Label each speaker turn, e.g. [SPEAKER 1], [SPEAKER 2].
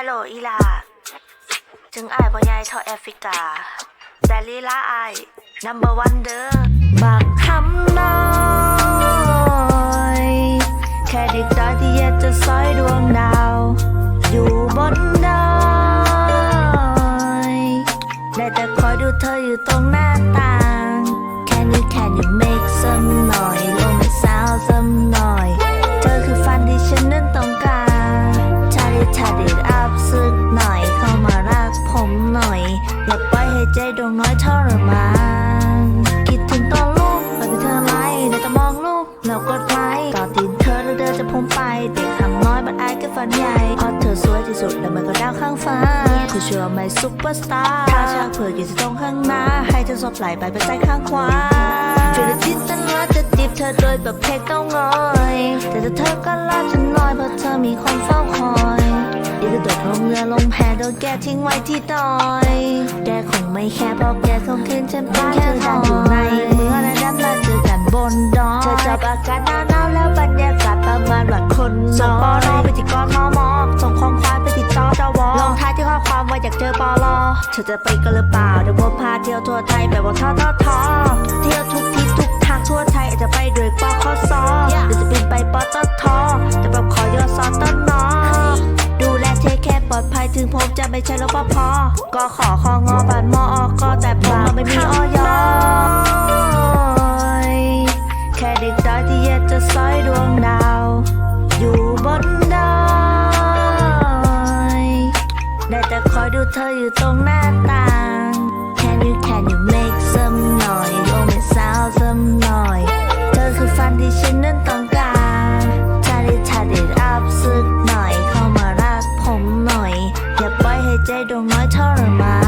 [SPEAKER 1] ฮัลโหลอีลา จึงอายบ่ใหญ่เท่าแอฟริกา แต่ลีลาอาย number one เด้อบางคำน้อยแค่เด็กตาที่อยากจะซอยดวงดาว อยู่บนดอยได้แต่คอยดูเธออยู่ตรงหน้ ใจดวงน้อยทรมานคิดถึงตอนลูกตอนที่เธอไล่ได้แต่มองลูกแล้วกดไลค์ก่อนตีนเธอแล้วเดินจะพุ่งไปเด็กทำน้อยมันอายก็ฝันใหญ่เพราะเธอสวยที่สุดและมันก็ดาวข้างฟ้าคือเชื่อไหมซุปเปอร์สตาร์ถ้าชากเผื่ออยู่ที่ตรงข้างหน้า ให้เธอสบไหลไปเป็นใจข้างขวาช่วยจิตตนาจะจีบเธอโดยแบบเพลงต้องงอย แต่ถ้าเธอก็ลาฉันน้อยเพราะเธอมีความฝ้าคอย อีกระโดดลงเรือลงแพโดนแกทิ้งไว้ที่ดอย แกคงไม่แค่เพราะแกคงคืนฉันไปเธอดันอยู่ในเมื่อและดำและเจอกันบนดอยเธอจับอากาศหนาวหนาวแล้วบรรยากาศประมาณว่าคนส่งปอนอไปที่กอทมส่งข้อความไปที่ตอจวลงท้ายที่ข้อความว่าอยากเจอปอลอเธอจะไปกันหรือเปล่าเดี๋ยวผมพาเที่ยวทั่วไทยแบบว่าทอทอทอ ลอดภัยถึงผมจะไม่ใช่รปภก็ขอของอบัตรมอก็แต่ผมไม่มีออยแค่เด็กตาที่อยากจะซอยดวงดาว อยู่บนดอยได้แต่คอยดูเธออยู่ตรงหน้าต่าง Can you can you make some noise ให้ใจดวงน้อยทรมา